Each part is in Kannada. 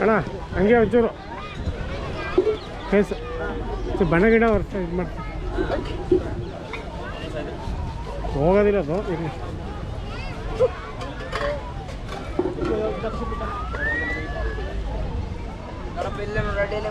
ಅಣ್ಣ ಹಂಗೆ ಒಂಚೂರು ಫೇಸ್ ಬಣ ಗಿಡ ವರ್ಷ ಇದು ಮಾಡ್ತೀವಿ ಹೋಗೋದಿಲ್ಲ ಅದು ಇರಲಿ ರೆಡಿಯಲ್ಲೇ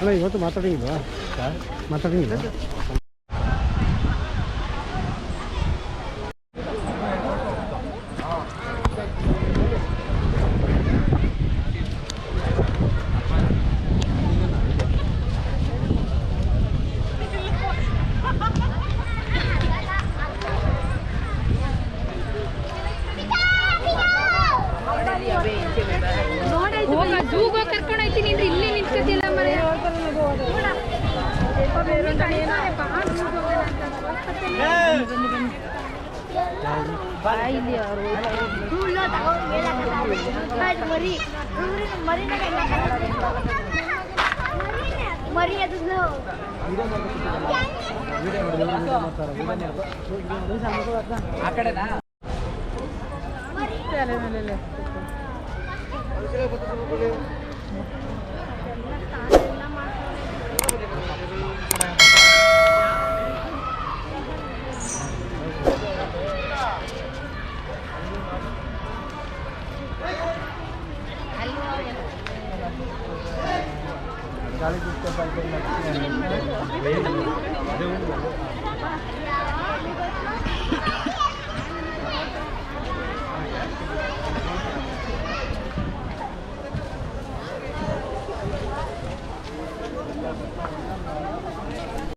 ಅಲ್ಲ ಇವತ್ತು ಮಾತಾಡಿಲ್ವಾ ಮಾತಾಡಿಲ್ಲ ಮರಿ ಅದು ಆ ಕಡೆನಾ ತಲೆ ಮೇಲೆ गाड़ी जिसके ऊपर लगती है